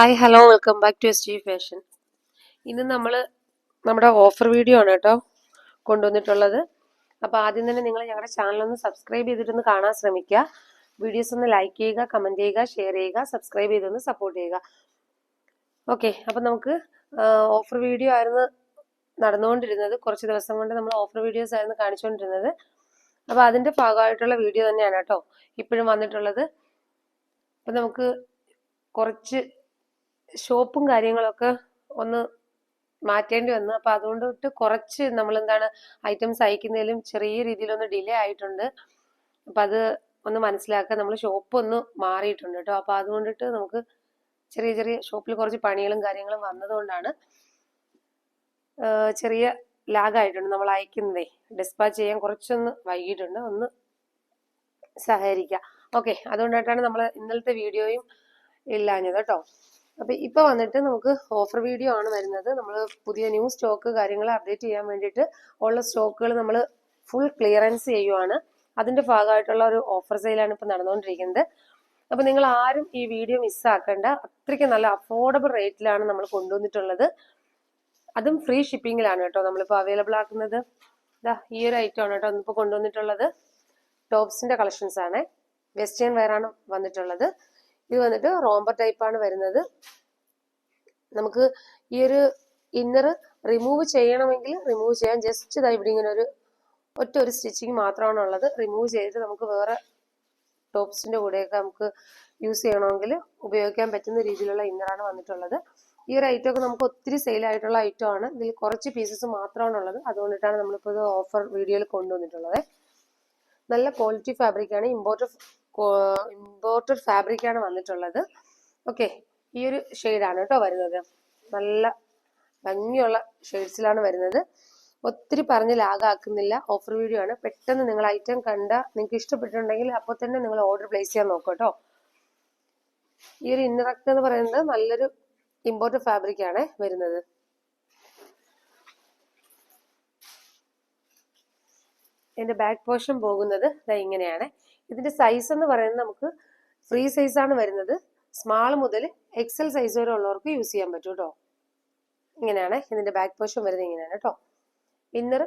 Hi hello welcome back to S G fashion ഇന്ന് നമ്മൾ നമ്മുടെ ഓഫർ വീഡിയോ ആണ് കേട്ടോ കൊണ്ടുവന്നിട്ടുള്ളത്. അപ്പോൾ ആദ്യം തന്നെ നിങ്ങൾ ഞങ്ങളുടെ ചാനലൊന്ന് സബ്സ്ക്രൈബ് ചെയ്തിട്ടൊന്ന് കാണാൻ ശ്രമിക്കുക വീഡിയോസ് ഒന്ന് ലൈക്ക് ചെയ്യുക കമന്റ് ചെയ്യുക ഷെയർ ചെയ്യുക സബ്സ്ക്രൈബ് ചെയ്തൊന്ന് സപ്പോർട്ട് ചെയ്യുക. ഓക്കെ അപ്പം നമുക്ക് ഓഫർ വീഡിയോ ആയിരുന്നു നടന്നുകൊണ്ടിരുന്നത്. കുറച്ച് ദിവസം കൊണ്ട് നമ്മൾ ഓഫർ വീഡിയോസ് ആയിരുന്നു കാണിച്ചുകൊണ്ടിരുന്നത് അപ്പോൾ അതിന്റെ ഭാഗമായിട്ടുള്ള വീഡിയോ തന്നെയാണ് കേട്ടോ ഇപ്പോഴും വന്നിട്ടുള്ളത്. അപ്പം നമുക്ക് കുറച്ച് ഷോപ്പും കാര്യങ്ങളൊക്കെ ഒന്ന് മാറ്റേണ്ടി വന്നു. അപ്പൊ അതുകൊണ്ടിട്ട് കുറച്ച് നമ്മൾ എന്താണ് ഐറ്റംസ് അയക്കുന്നതിലും ചെറിയ രീതിയിലൊന്ന് ഡിലേ ആയിട്ടുണ്ട്. അപ്പൊ അത് ഒന്ന് മനസ്സിലാക്കുക നമ്മൾ ഷോപ്പ് ഒന്ന് മാറിയിട്ടുണ്ട് കേട്ടോ. അപ്പൊ അതുകൊണ്ടിട്ട് നമുക്ക് ചെറിയ ചെറിയ ഷോപ്പിൽ കുറച്ച് പണികളും കാര്യങ്ങളും വന്നതുകൊണ്ടാണ് ചെറിയ ലാഗ് ആയിട്ടുണ്ട് നമ്മൾ അയക്കുന്നതേ. ഡിസ്പാച്ച് ചെയ്യാൻ കുറച്ചൊന്ന് വൈകിട്ടുണ്ട് ഒന്ന് സഹകരിക്കുക ഓക്കെ. അതുകൊണ്ടായിട്ടാണ് നമ്മൾ ഇന്നലത്തെ വീഡിയോയും ഇല്ലാഞ്ഞത് കേട്ടോ. അപ്പൊ ഇപ്പൊ വന്നിട്ട് നമുക്ക് ഓഫർ വീഡിയോ ആണ് വരുന്നത്. നമ്മൾ പുതിയ ന്യൂ സ്റ്റോക്ക് കാര്യങ്ങൾ അപ്ഡേറ്റ് ചെയ്യാൻ വേണ്ടിയിട്ട് ഉള്ള സ്റ്റോക്കുകൾ നമ്മൾ ഫുൾ ക്ലിയറൻസ് ചെയ്യുവാണ്. അതിന്റെ ഭാഗമായിട്ടുള്ള ഒരു ഓഫർ സെയിലാണ് ഇപ്പൊ നടന്നുകൊണ്ടിരിക്കുന്നത് അപ്പൊ നിങ്ങൾ ആരും ഈ വീഡിയോ മിസ്സാക്കണ്ട അത്രയ്ക്ക് നല്ല അഫോർഡബിൾ റേറ്റിലാണ് നമ്മൾ കൊണ്ടുവന്നിട്ടുള്ളത്. അതും ഫ്രീ ഷിപ്പിങ്ങിലാണ് കേട്ടോ നമ്മളിപ്പോൾ അവൈലബിൾ ആക്കുന്നത്. ഇതാ ഈ ഒരു ഐറ്റം ആണ് കേട്ടോ ഇന്നിപ്പോൾ കൊണ്ടുവന്നിട്ടുള്ളത്. ടോപ്സിന്റെ കളക്ഷൻസ് ആണ്. വെസ്റ്റേൺ വെയർ ആണ് വന്നിട്ടുള്ളത്. ഇത് വന്നിട്ട് റോംബർ ടൈപ്പ് ആണ് വരുന്നത്. നമുക്ക് ഈ ഒരു ഇന്നർ റിമൂവ് ചെയ്യണമെങ്കിൽ റിമൂവ് ചെയ്യാൻ ജസ്റ്റ് ഇതാ ഇവിടെ ഇങ്ങനെ ഒരു ഒറ്റ ഒരു സ്റ്റിച്ചിങ് മാത്രമാണ് ഉള്ളത്. റിമൂവ് ചെയ്തിട്ട് നമുക്ക് വേറെ ടോപ്സിന്റെ കൂടെയൊക്കെ നമുക്ക് യൂസ് ചെയ്യണമെങ്കിൽ ഉപയോഗിക്കാൻ പറ്റുന്ന രീതിയിലുള്ള ഇന്നറാണ് വന്നിട്ടുള്ളത്. ഈ ഒരു ഐറ്റം ഒക്കെ നമുക്ക് ഒത്തിരി സെയിൽ ആയിട്ടുള്ള ഐറ്റം ആണ്. ഇതിൽ കുറച്ച് പീസസ് മാത്രമാണ് ഉള്ളത്. അതുകൊണ്ടിട്ടാണ് നമ്മളിപ്പോൾ ഇത് ഓഫർ വീഡിയോയിൽ കൊണ്ടുവന്നിട്ടുള്ളത്. നല്ല ക്വാളിറ്റി ഫാബ്രിക് ആണ്. ഇമ്പോർട്ടഡ് ഇമ്പോർട്ടഡ് ഫാബ്രിക് ആണ് വന്നിട്ടുള്ളത്. ഓക്കെ ഈ ഒരു ഷെയ്ഡാണ് കേട്ടോ വരുന്നത്. നല്ല ഭംഗിയുള്ള ഷെയ്ഡ്സിലാണ് വരുന്നത്. ഒത്തിരി പറഞ്ഞ് ലാഗാക്കുന്നില്ല ഓഫർ വീഡിയോ ആണ്. പെട്ടെന്ന് നിങ്ങൾ ഐറ്റം കണ്ട നിങ്ങൾക്ക് ഇഷ്ടപ്പെട്ടിട്ടുണ്ടെങ്കിൽ അപ്പോൾ തന്നെ നിങ്ങൾ ഓർഡർ പ്ലേസ് ചെയ്യാൻ നോക്കുക കേട്ടോ. ഈ ഒരു ഇന്നറക്ട് എന്ന് പറയുന്നത് നല്ലൊരു ഇമ്പോർട്ടഡ് ഫാബ്രിക് ആണ് വരുന്നത്. എന്റെ ബാക്ക് പോർഷൻ പോകുന്നത് ഇങ്ങനെയാണ്. ഇതിന്റെ സൈസ് എന്ന് പറയുന്നത് നമുക്ക് ഫ്രീ സൈസ് ആണ് വരുന്നത്. സ്മാൾ മുതൽ എക്സൽ സൈസ് വരെ ഉള്ളവർക്ക് യൂസ് ചെയ്യാൻ പറ്റും കേട്ടോ ഇങ്ങനെയാണ്. ഇതിന്റെ ബാക്ക് പോർഷൻ വരുന്നത് ഇങ്ങനെയാണ് കേട്ടോ ഇന്നർ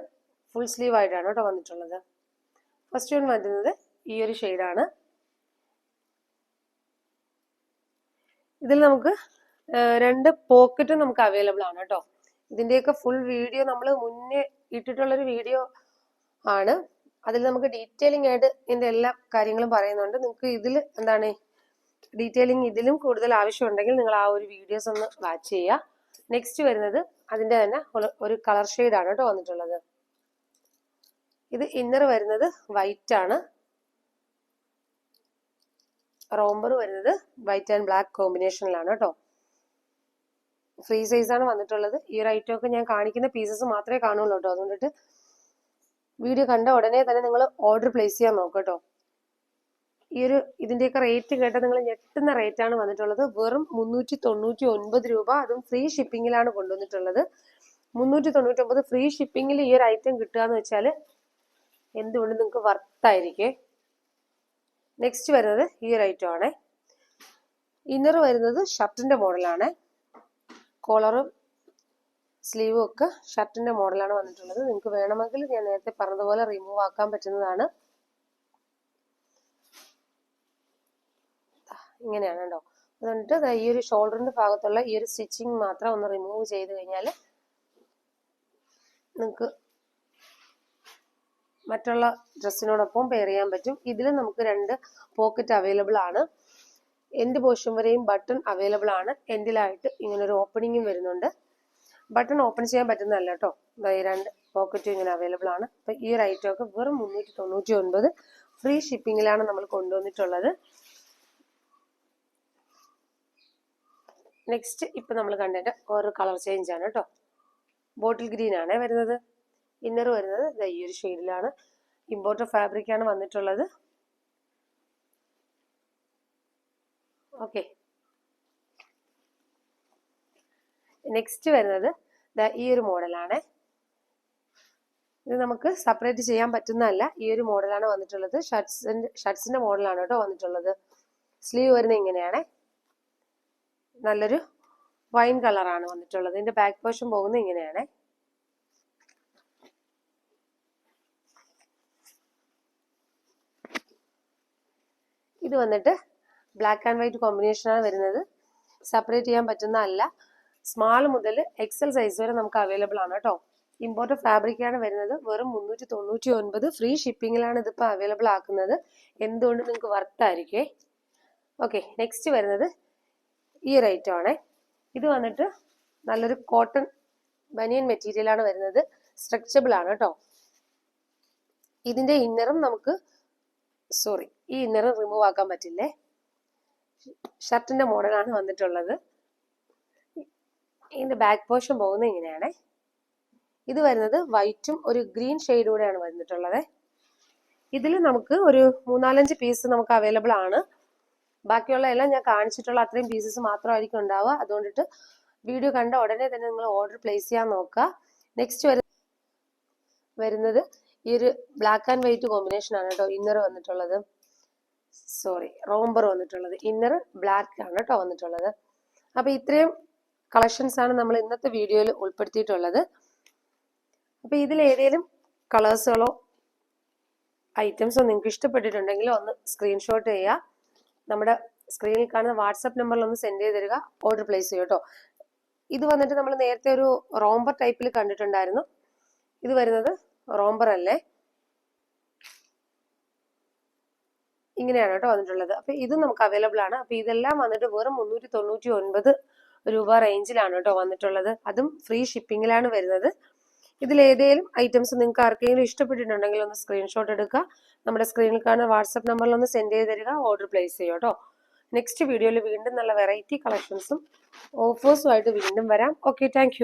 ഫുൾ സ്ലീവ് ആയിട്ടാണ് കേട്ടോ വന്നിട്ടുള്ളത്. ഫസ്റ്റ് വൺ വരുന്നത് ഈ ഒരു ഷെയ്ഡാണ് ഇതിൽ നമുക്ക് രണ്ട് പോക്കറ്റും നമുക്ക് അവൈലബിൾ ആണ് കേട്ടോ ഇതിന്റെയൊക്കെ ഫുൾ വീഡിയോ നമ്മൾ മുന്നേ ഇട്ടിട്ടുള്ളൊരു വീഡിയോ ആണ്. അതിൽ നമുക്ക് ഡീറ്റെയിലിംഗ് ആയിട്ട് ഇതിന്റെ എല്ലാ കാര്യങ്ങളും പറയുന്നുണ്ട്. നിങ്ങൾക്ക് ഇതിൽ എന്താണ് ഡീറ്റെയിലിംഗ് ഇതിലും കൂടുതൽ ആവശ്യമുണ്ടെങ്കിൽ നിങ്ങൾ ആ ഒരു വീഡിയോസ് ഒന്ന് വാച്ച് ചെയ്യുക. നെക്സ്റ്റ് വരുന്നത് അതിന്റെ തന്നെ ഒരു കളർ ആണ് കേട്ടോ വന്നിട്ടുള്ളത്. ഇത് ഇന്നർ വരുന്നത് വൈറ്റ് ആണ്. റോംബർ വരുന്നത് വൈറ്റ് ആൻഡ് ബ്ലാക്ക് കോമ്പിനേഷനിലാണ് കേട്ടോ. ഫ്രീ സൈസ് ആണ് വന്നിട്ടുള്ളത്. ഈ ഒരു ഐറ്റം ഒക്കെ ഞാൻ കാണിക്കുന്ന പീസസ് മാത്രമേ കാണുള്ളൂ കേട്ടോ. അതുകൊണ്ടിട്ട് വീഡിയോ കണ്ട ഉടനെ തന്നെ നിങ്ങൾ ഓർഡർ പ്ലേസ് ചെയ്യാൻ നോക്കുക കേട്ടോ. ഈ ഒരു ഇതിന്റെയൊക്കെ റേറ്റ് കേട്ട നിങ്ങൾ ഞെട്ടുന്ന റേറ്റ് ആണ് വന്നിട്ടുള്ളത്. വെറും മുന്നൂറ്റി തൊണ്ണൂറ്റി ഒൻപത് രൂപ അതും ഫ്രീ ഷിപ്പിങ്ങിലാണ് കൊണ്ടുവന്നിട്ടുള്ളത്. മുന്നൂറ്റി തൊണ്ണൂറ്റി ഒമ്പത് ഫ്രീ ഷിപ്പിങ്ങിൽ ഈ ഒരു ഐറ്റം കിട്ടുക എന്ന് വെച്ചാൽ എന്തുകൊണ്ട് നിങ്ങൾക്ക് വർത്തായിരിക്കേ നെക്സ്റ്റ് വരുന്നത് ഈ ഒരു ഐറ്റം ആണ്. ഇന്നർ വരുന്നത് ഷർട്ടിന്റെ മോഡലാണ് കോളറും സ്ലീവും ഒക്കെ ഷർട്ടിന്റെ മോഡലാണ് വന്നിട്ടുള്ളത്. നിങ്ങൾക്ക് വേണമെങ്കിൽ ഞാൻ നേരത്തെ പറഞ്ഞതുപോലെ റിമൂവ് ആക്കാൻ പറ്റുന്നതാണ്. ഇങ്ങനെയാണ് കേട്ടോ. അതുകൊണ്ട് ഈ ഒരു ഷോൾഡറിന്റെ ഭാഗത്തുള്ള ഈ ഒരു സ്റ്റിച്ചിങ് മാത്രം ഒന്ന് റിമൂവ് ചെയ്ത് കഴിഞ്ഞാൽ നിങ്ങൾക്ക് മറ്റുള്ള ഡ്രസ്സിനോടൊപ്പം പെയർ ചെയ്യാൻ പറ്റും. ഇതിൽ നമുക്ക് രണ്ട് പോക്കറ്റ് അവൈലബിൾ ആണ്. എൻഡ് പോർഷൻ വരെയും ബട്ടൺ അവൈലബിൾ ആണ്. എൻഡിലായിട്ട് ഇങ്ങനെ ഒരു ഓപ്പണിങ്ങും വരുന്നുണ്ട്. ബട്ടൺ ഓപ്പൺ ചെയ്യാൻ പറ്റുന്നതല്ല കേട്ടോ. ഈ രണ്ട് പോക്കറ്റും ഇങ്ങനെ അവൈലബിൾ ആണ്. അപ്പൊ ഈ ഒരു ഒക്കെ വെറും മുന്നൂറ്റി തൊണ്ണൂറ്റി ഒൻപത് ഫ്രീ ഷിപ്പിങ്ങിലാണ് നമ്മൾ കൊണ്ടുവന്നിട്ടുള്ളത്. നെക്സ്റ്റ് ഇപ്പൊ നമ്മൾ കണ്ടിട്ട് ഒരു കളർ ചേഞ്ച് ആണ് കേട്ടോ. ബോട്ടിൽ ഗ്രീൻ ആണ് വരുന്നത്. ഇന്നർ വരുന്നത് ഈ ഒരു ഷെയ്ഡിലാണ് ഇമ്പോർട്ട് ഫാബ്രിക് ആണ് വന്നിട്ടുള്ളത്. ഓക്കെ നെക്സ്റ്റ് വരുന്നത് ഈ ഒരു മോഡലാണ്. ഇത് നമുക്ക് സെപ്പറേറ്റ് ചെയ്യാൻ പറ്റുന്നതല്ല. ഈ ഒരു മോഡലാണ് വന്നിട്ടുള്ളത്. ഷർട്ട്സിന്റെ ഷർട്ട്സിന്റെ മോഡലാണ് കേട്ടോ വന്നിട്ടുള്ളത്. സ്ലീവ് വരുന്നത് ഇങ്ങനെയാണ്. നല്ലൊരു വൈൻ കളറാണ് വന്നിട്ടുള്ളത്. ഇതിന്റെ ബാക്ക് പോർഷൻ പോകുന്നത് ഇങ്ങനെയാണ്. ഇത് വന്നിട്ട് ബ്ലാക്ക് ആൻഡ് വൈറ്റ് കോമ്പിനേഷനാണ് വരുന്നത്. സെപ്പറേറ്റ് ചെയ്യാൻ പറ്റുന്ന അല്ല സ്മാൾ മുതൽ എക്സൽ സൈസ് വരെ നമുക്ക് അവൈലബിൾ ആണ് കേട്ടോ. ഇമ്പോർട്ട് ഫാബ്രിക് ആണ് വരുന്നത്. വെറും മുന്നൂറ്റി തൊണ്ണൂറ്റി ഒൻപത് ഫ്രീ ഷിപ്പിങ്ങിലാണ് ഇതിപ്പോൾ അവൈലബിൾ ആക്കുന്നത്. എന്തുകൊണ്ട് നിങ്ങൾക്ക് വർത്തായിരിക്കേ ഓക്കെ നെക്സ്റ്റ് വരുന്നത് ഈ ഒരു ആണ്. ഇത് വന്നിട്ട് നല്ലൊരു കോട്ടൺ ബനിയൻ മെറ്റീരിയൽ ആണ് വരുന്നത്. സ്ട്രെച്ചബിൾ ആണ് കേട്ടോ. ഇതിന്റെ ഇന്നറും നമുക്ക് സോറി ഈ ഇന്നർ റിമൂവ് ആക്കാൻ പറ്റില്ലേ? ഷർട്ടിന്റെ മോഡലാണ് വന്നിട്ടുള്ളത്. ഇതിന്റെ ബാക്ക് പോർഷൻ പോകുന്നത് ഇങ്ങനെയാണ്. ഇത് വരുന്നത് വൈറ്റും ഒരു ഗ്രീൻ ഷെയ്ഡൂടെയാണ് വന്നിട്ടുള്ളത്. ഇതിൽ നമുക്ക് ഒരു മൂന്നാലഞ്ച് പീസ് നമുക്ക് അവൈലബിൾ ആണ്. ബാക്കിയുള്ള എല്ലാം ഞാൻ കാണിച്ചിട്ടുള്ള അത്രയും പീസസ് മാത്രമായിരിക്കും ഉണ്ടാവുക. അതുകൊണ്ടിട്ട് വീഡിയോ കണ്ട ഉടനെ തന്നെ നിങ്ങൾ ഓർഡർ പ്ലേസ് ചെയ്യാൻ നോക്കുക. നെക്സ്റ്റ് വരുന്ന വരുന്നത് ഈ ഒരു ബ്ലാക്ക് ആൻഡ് വൈറ്റ് കോമ്പിനേഷൻ ആണ് കേട്ടോ. ഇന്നർ വന്നിട്ടുള്ളത്. സോറി റോംബർ വന്നിട്ടുള്ളത്. ഇന്നർ ബ്ലാക്ക് ആണ് കേട്ടോ വന്നിട്ടുള്ളത്. അപ്പൊ ഇത്രയും കളക്ഷൻസ് ആണ് നമ്മൾ ഇന്നത്തെ വീഡിയോയിൽ ഉൾപ്പെടുത്തിയിട്ടുള്ളത്. അപ്പോൾ ഇതിൽ ഏതെങ്കിലും കളേഴ്സുകളോ ഐറ്റംസോ നിങ്ങൾക്ക് ഇഷ്ടപ്പെട്ടിട്ടുണ്ടെങ്കിൽ ഒന്ന് സ്ക്രീൻഷോട്ട് ചെയ്യുക. നമ്മുടെ സ്ക്രീനിൽ കാണുന്ന വാട്സപ്പ് നമ്പറിൽ ഒന്ന് സെൻഡ് ചെയ്ത് തരിക. ഓർഡർ പ്ലേസ് ചെയ്യും കേട്ടോ. ഇത് വന്നിട്ട് നമ്മൾ നേരത്തെ ഒരു റോംബർ ടൈപ്പിൽ കണ്ടിട്ടുണ്ടായിരുന്നു. ഇത് വരുന്നത് റോംബർ അല്ലേ? ഇങ്ങനെയാണ് കേട്ടോ വന്നിട്ടുള്ളത്. അപ്പൊ ഇത് നമുക്ക് അവൈലബിൾ ആണ്. അപ്പൊ ഇതെല്ലാം വന്നിട്ട് വെറും മുന്നൂറ്റി തൊണ്ണൂറ്റി ഒൻപത് രൂപ റേഞ്ചിലാണ് കേട്ടോ വന്നിട്ടുള്ളത്. അതും ഫ്രീ ഷിപ്പിങ്ങിലാണ് വരുന്നത്. ഇതിൽ ഏതെങ്കിലും ഐറ്റംസ് നിങ്ങൾക്ക് ആർക്കെങ്കിലും ഇഷ്ടപ്പെട്ടിട്ടുണ്ടെങ്കിൽ ഒന്ന് സ്ക്രീൻഷോട്ട് എടുക്കുക. നമ്മുടെ സ്ക്രീനിൽ കാണുന്ന വാട്സപ്പ് നമ്പറിൽ ഒന്ന് സെൻഡ് ചെയ്ത് തരിക. ഓർഡർ പ്ലേസ് ചെയ്യുക കേട്ടോ നെക്സ്റ്റ് വീഡിയോയിൽ വീണ്ടും നല്ല വെറൈറ്റി കളക്ഷൻസും ഓഫേഴ്സും ആയിട്ട് വീണ്ടും വരാം. Okay thank